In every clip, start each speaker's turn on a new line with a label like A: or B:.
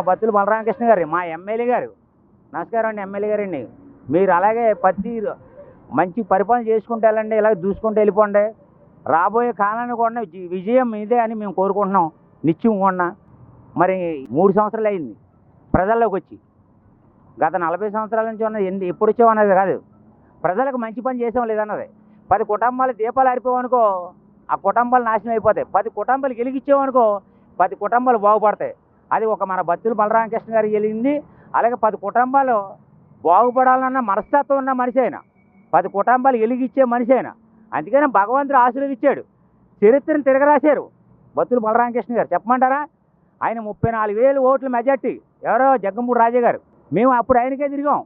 A: మా బత్తులు బలరామకృష్ణ గారు మా ఎమ్మెల్యే గారు. నమస్కారం అండి ఎమ్మెల్యే గారండి. మీరు అలాగే ప్రతి మంచి పరిపాలన చేసుకుంటూ వెళ్ళండి ఇలా దూసుకుంటూ వెళ్ళిపోండి. రాబోయే కాలాన్ని కూడా విజయం మీదే అని మేము కోరుకుంటున్నాం. నిత్యం కూడా మరి మూడు సంవత్సరాలు అయింది ప్రజల్లోకి వచ్చి. గత నలభై సంవత్సరాల నుంచి ఉన్నది ఎన్ని ఎప్పుడు వచ్చావు అన్నది కాదు. ప్రజలకు మంచి పని చేసాం లేదన్నది. పది కుటుంబాలు దీపాలు ఆరిపోవనుకో ఆ కుటుంబాలు నాశనం అయిపోతాయి. పది కుటుంబాలు వెలిగించామనుకో పది కుటుంబాలు బాగుపడతాయి. అది ఒక మన బత్తులు బలరామకృష్ణ గారికి వెళ్ళింది. అలాగే పది కుటుంబాలు బాగుపడాలన్న మనస్తత్వం ఉన్న మనిషి అయినా పది కుటుంబాలు వెలిగిచ్చే మనిషి అయినా అందుకని భగవంతుడు ఆశీర్వదించాడు. చరిత్రను తిరగరాశారు బత్తులు బలరామకృష్ణ గారు. చెప్పమంటారా? ఆయన ముప్పై నాలుగు వేలు ఓట్ల మెజార్టీ. ఎవరో జగ్గంపూడి రాజా గారు. మేము అప్పుడు ఆయనకే తిరిగాం.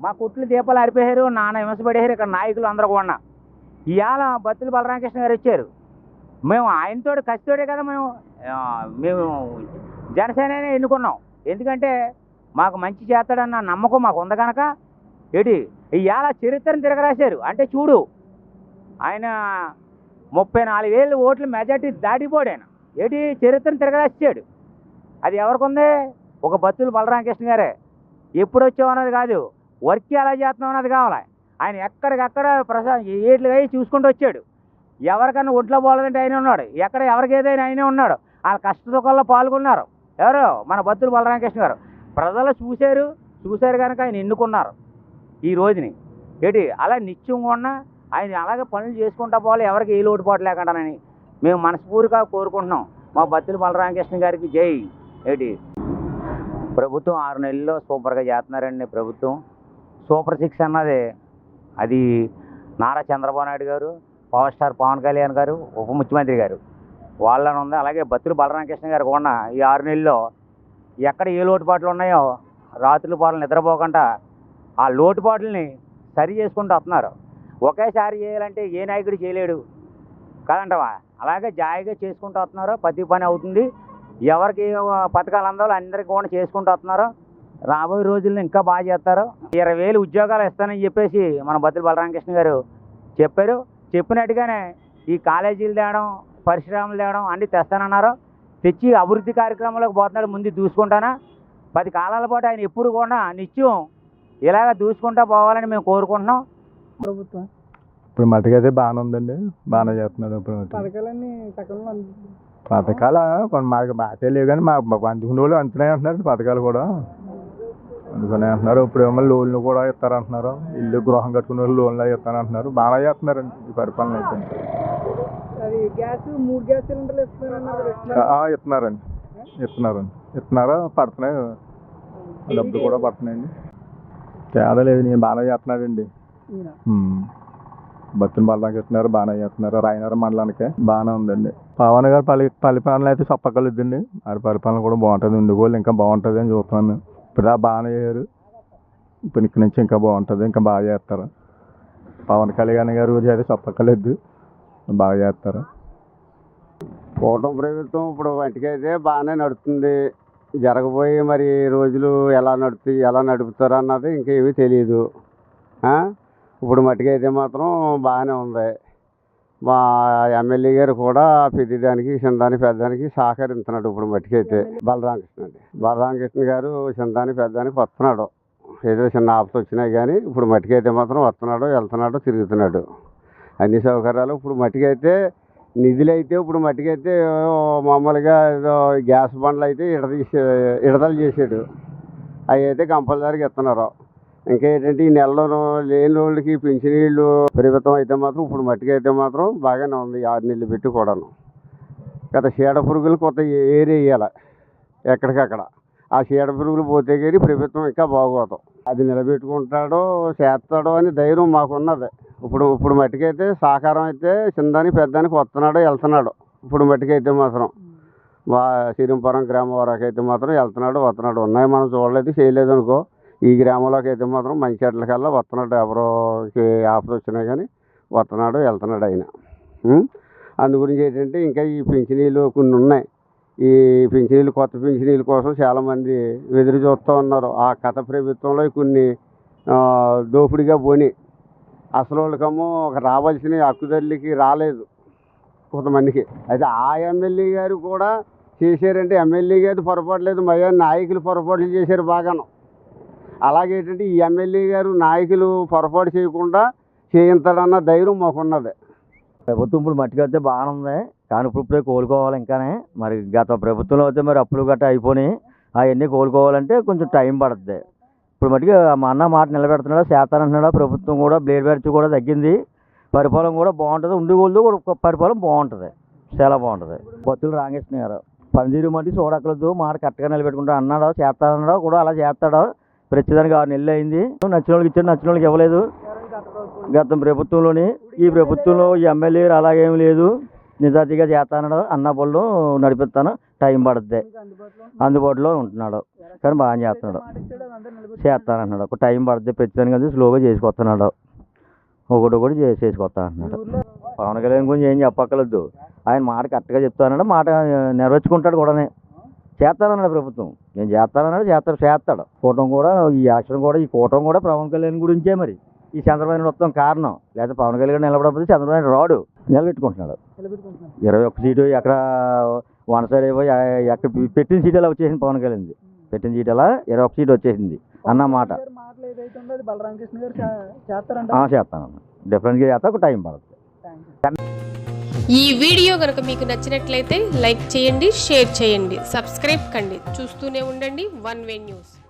A: మా కుట్లు దీపాలు అరిపేశారు నాన్న విమర్శపడేశారు ఇక్కడ నాయకులు అందరూ కూడా. ఇవాళ బత్తులు బలరామకృష్ణ గారు వచ్చారు. మేము ఆయనతోటి కసితోడే కదా మేము మేము జనసేననే ఎన్నుకున్నాం. ఎందుకంటే మాకు మంచి చేస్తాడన్న నమ్మకం మాకు ఉంది కనుక ఏంటి? ఇవాళ చరిత్రను తిరగరాశారు. అంటే చూడు ఆయన ముప్పై నాలుగు వేలు ఓట్లు మెజార్టీ దాటిపోయాడు ఆయన చరిత్రను తిరగరాశాడు. అది ఎవరికి ఒక బత్తులు బలరామకృష్ణ గారే. ఎప్పుడు వచ్చావు అన్నది కాదు వర్క్ ఎలా చేస్తున్నాం అన్నది కావాలి? ఆయన ఎక్కడికక్కడ ప్రసా ఏట్లు అయ్యి చూసుకుంటూ వచ్చాడు. ఎవరికన్నా ఒంట్లో పోలేదంటే ఆయన ఉన్నాడు. ఎక్కడ ఎవరికి ఏదైనా ఆయనే ఉన్నాడు. వాళ్ళ కష్ట సుఖాల్లో పాల్గొన్నారు. ఎవరు? మన బత్తులు బలరామకృష్ణ గారు. ప్రజలు చూశారు చూశారు కనుక ఆయన ఎన్నుకున్నారు ఈ రోజుని. ఏంటి? అలా నిత్యం ఉన్న ఆయన అలాగే పనులు చేసుకుంటా పోవాలి ఎవరికి ఏ లోటుపాటు లేకుండానని మేము మనస్ఫూర్తిగా కోరుకుంటున్నాం. మా బత్తులు బలరామకృష్ణ గారికి జై. ఏంటి? ప్రభుత్వం ఆరు నెలల్లో సూపర్గా చేస్తున్నారండి ప్రభుత్వం. సూపర్ సిక్స్ అన్నది అది నారా చంద్రబాబు నాయుడు గారు పవర్ స్టార్ పవన్ కళ్యాణ్ గారు ఉప ముఖ్యమంత్రి గారు. వాళ్ళని ఉంది. అలాగే బత్తులు బలరామకృష్ణ గారు కూడా ఈ ఆరు నెలల్లో ఎక్కడ ఏ లోటుపాట్లు ఉన్నాయో రాత్రులు పాటలు నిద్రపోకుండా ఆ లోటుపాట్లని సరి చేసుకుంటూ వస్తున్నారు. ఒకేసారి చేయాలంటే ఏ నాయకుడు చేయలేడు. కాదంటవా? అలాగే జాయిగా చేసుకుంటూ వస్తున్నారు. ప్రతి పని అవుతుంది. ఎవరికి పథకాలు అందాలో అందరికీ కూడా చేసుకుంటూ వస్తున్నారు. రాబోయే రోజుల్లో ఇంకా బాగా చేస్తారు. ఇరవై వేలు ఉద్యోగాలు ఇస్తానని చెప్పేసి మన బతులు బలరామకృష్ణ గారు చెప్పారు. చెప్పినట్టుగానే ఈ కాలేజీలు తేడం పరిశ్రమలు తేవడం అన్నీ తెస్తానన్నారు. తెచ్చి అభివృద్ధి కార్యక్రమాలకు పోతున్నాడు ముందు దూసుకుంటానా పది కాలాల పాటు ఆయన ఎప్పుడు కూడా నిత్యం ఇలాగ దూసుకుంటా పోవాలని మేము కోరుకుంటున్నాం.
B: ప్రభుత్వం.
C: ఇప్పుడు మటుకైతే బాగానే ఉందండి. బాగానే చేస్తున్నాడు ఇప్పుడు.
B: పథకాలన్నీ సకాలంలో
C: పథకాలు కొన్ని మాకు బాగా తెలియదు కానీ మా మాకు అందుకునే వాళ్ళు అంతనే అంటున్నారు పథకాలు కూడా. అందుకనే అంటున్నారు. ఇప్పుడు ఏమో లోన్లు కూడా ఇస్తారంటున్నారు. ఇల్లు గృహం కట్టుకునే వాళ్ళు లోన్లు అవి ఇస్తారంటున్నారు. బాగా చేస్తున్నారండి ఈ పరిపాలన అయితే.
B: అది గ్యాస్ మూడు గ్యాస్ సిలిండర్లు ఇస్తున్నారన్నారు కదా, ఇస్తున్నారా?
C: ఆ, ఇస్తున్నారండి. ఇస్తున్నారండి. ఇస్తున్నారు? పడుతున్నాయి? డబ్బులు కూడా పడుతున్నాయండి. తేడా లేదు నేను బాగా చేస్తున్నాడండి. బత్తిన బలరాకి ఇస్తున్నారు బాగానే చేస్తున్నారు. రాయనగరం మండలానికి బాగానే ఉందండి. పవన్ గారు పల్లి పరిపాలన అయితే చెప్పగలుగుద్దండి వారి పరిపాలన కూడా బాగుంటుంది. ఉండిగోళ్ళు ఇంకా బాగుంటుంది అని చూస్తున్నాను. ఇప్పుడు బాగానే చేయరు ఇప్పుడు ఇక్కడి నుంచి ఇంకా బాగుంటుంది ఇంకా బాగా చేస్తారు. పవన్ కళ్యాణ్ గారు అయితే చెప్పక్కర్లేదు బాగా చేస్తారు.
D: కూటమి ప్రభుత్వం ఇప్పుడు వంటికైతే బాగానే నడుస్తుంది. జరగబోయే మరి రోజులు ఎలా నడుపు ఎలా నడుపుతారు అన్నది ఇంకేమీ తెలియదు ఇప్పుడు మట్టుకైతే మాత్రం బాగానే ఉంది. మా ఎమ్మెల్యే గారు కూడా పెద్దదానికి చిన్నదానికి పెద్దదానికి సహకరిస్తున్నాడు ఇప్పుడు మట్టుకైతే. బలరామకృష్ణ అండి. బలరామకృష్ణ గారు చిన్నదానికి పెద్దదానికి వస్తున్నాడు. ఏదో చిన్న ఆపద వచ్చినాయి కానీ ఇప్పుడు మట్టుకైతే మాత్రం వస్తున్నాడు వెళ్తున్నాడు తిరుగుతున్నాడు. అన్ని సౌకర్యాలు ఇప్పుడు మట్టికైతే నిధులు అయితే ఇప్పుడు మట్టికైతే మామూలుగా ఏదో గ్యాస్ బండ్లు అయితే ఇడదీసే విడుదల చేసాడు. అవి అయితే కంపల్సరీగా ఇస్తున్నారు ఇంకా ఏంటంటే ఈ నెలలో లేని వాళ్ళకి పింఛనీళ్ళు ప్రభుత్వం అయితే మాత్రం ఇప్పుడు మట్టికైతే మాత్రం బాగానే ఉంది. ఆరు నెలలు పెట్టి కూడాను. గత చీడ పురుగులు కొత్త ఏరి వేయాలి ఎక్కడికక్కడ. ఆ చీడ పురుగులు పోతే కానీ ప్రభుత్వం ఇంకా బాగోదు. అది నిలబెట్టుకుంటాడో చేస్తాడో అని ధైర్యం మాకున్నది. ఇప్పుడు ఇప్పుడు మట్టుకైతే సహకారం అయితే చిన్నదానికి పెద్దానికి వస్తున్నాడు వెళ్తున్నాడు. ఇప్పుడు మట్టుకైతే మాత్రం. మా శ్రీరంపురం గ్రామం వరకు అయితే మాత్రం వెళ్తున్నాడు వస్తున్నాడు. ఉన్నాయి మనం చూడలేదు చేయలేదు అనుకో ఈ గ్రామంలోకి అయితే మాత్రం మంచి చెట్లకల్లా వస్తున్నాడు. ఎవరోకి ఆపద వచ్చినా కానీ వస్తున్నాడు వెళ్తున్నాడు ఆయన. అందు గురించి ఏంటంటే ఇంకా ఈ పింఛనీలు కొన్ని ఉన్నాయి. ఈ పింఛనీలు కొత్త పింఛనీల కోసం చాలామంది ఎదురు చూస్తూ ఉన్నారు. ఆ గత ప్రభుత్వంలో కొన్ని దోపిడిగా పోని. అసలు వాళ్ళకేమో ఒక రావాల్సిన హక్కుదల్లికి రాలేదు కొంతమందికి. అయితే ఆ ఎమ్మెల్యే గారు కూడా చేశారంటే ఎమ్మెల్యే గారు పొరపాటు లేదు మయా నాయకులు పొరపాట్లు చేశారు బాగాను. అలాగే ఏంటంటే ఈ ఎమ్మెల్యే గారు నాయకులు పొరపాటు చేయకుండా చేయించాడన్న ధైర్యం మాకున్నది.
E: ప్రభుత్వం ఇప్పుడు మట్టుకైతే బాగానే ఉంది కానీ ఇప్పుడు ఇప్పుడే కోలుకోవాలి ఇంకానే. మరి గత ప్రభుత్వంలో అయితే మరి అప్పులు గట్రా అయిపోయి అవన్నీ కోలుకోవాలంటే కొంచెం టైం పడుతుంది ఇప్పుడు మట్టుకు మా అన్న మాట నిలబెడుతున్నాడు చేస్తానంటున్నాడా ప్రభుత్వం కూడా బ్లేడ్ బ్యాచ్ కూడా తగ్గింది. పరిపాలన కూడా బాగుంటుంది. ఉండిగోళ్ళు కూడా పరిపాలన బాగుంటుంది. చాలా బాగుంటుంది. బొత్తులు రామకృష్ణ గారు పనితీరు మట్టి చూడక్కలేదు మాట కరెక్ట్గా నిలబెట్టుకుంటా అన్నాడు చేస్తానన్నాడు కూడా అలా చేస్తాడు. ప్రతిదానికి ఆరు నెలలు అయింది. నచ్చిన వాళ్ళకి ఇచ్చాడు నచ్చిన వాళ్ళకి ఇవ్వలేదు. గత ప్రభుత్వంలోని ఈ ప్రభుత్వంలో ఈ ఎమ్మెల్యే అలాగేం లేదు. నిజాయితీగా చేస్తానడు అన్న పళ్ళు నడిపిస్తాను. టైం పడుద్ది. అందుబాటులో ఉంటున్నాడు. కానీ బాగా చేస్తున్నాడు. చేస్తానంటున్నాడు ఒక టైం పడుద్ది. ప్రతిదానికి అది స్లోగా చేసుకొస్తున్నాడు ఒకటి ఒకటి చే- చేసుకొస్తా అంటున్నాడు పవన్ కళ్యాణ్ గురించి ఏం చెప్పక్కర్లేదు. ఆయన మాట కరెక్ట్గా చెప్తానన్నాడు. మాట నెరవేర్చుకుంటాడు కూడానే. చేస్తానన్నాడు ప్రభుత్వం. నేను చేస్తానన్నాడు చేస్తాడు చేస్తాడు. కూటమి కూడా ఈ యాక్షన్ కూడా ఈ కూటమి కూడా పవన్ కళ్యాణ్ గురించే మరి. ఈ చంద్రబాబు మొత్తం కారణం. లేకపోతే పవన్ కళ్యాణ్ నిలబడకపోతే చంద్రబాబు నాయుడు రాడు. నిలబెట్టుకుంటున్నాడు. ఇరవై ఒక్క సీటు ఎక్కడ వన్ సైడ్ అయిపోయి ఎక్కడ పెట్టిన సీట్ ఎలా వచ్చేసింది పవన్ కళ్యాణ్ది? పెట్టిన సీట్ ఎలా? ఇరవై ఒక్క సీట్ వచ్చేసింది. అన్న మాట.
B: గారి మాటలు ఏదైతే ఉందో అది బలరామకృష్ణ గారు చే- చేస్తారంట.
E: ఆ, చేస్తాను. డిఫరెంట్గా చేస్తా ఒక టైం పడుతుంది.
F: ఈ వీడియో కనుక మీకు నచ్చినట్లయితే లైక్ చేయండి షేర్ చేయండి సబ్స్క్రైబ్ కండి. చూస్తూనే ఉండండి వన్ వే న్యూస్.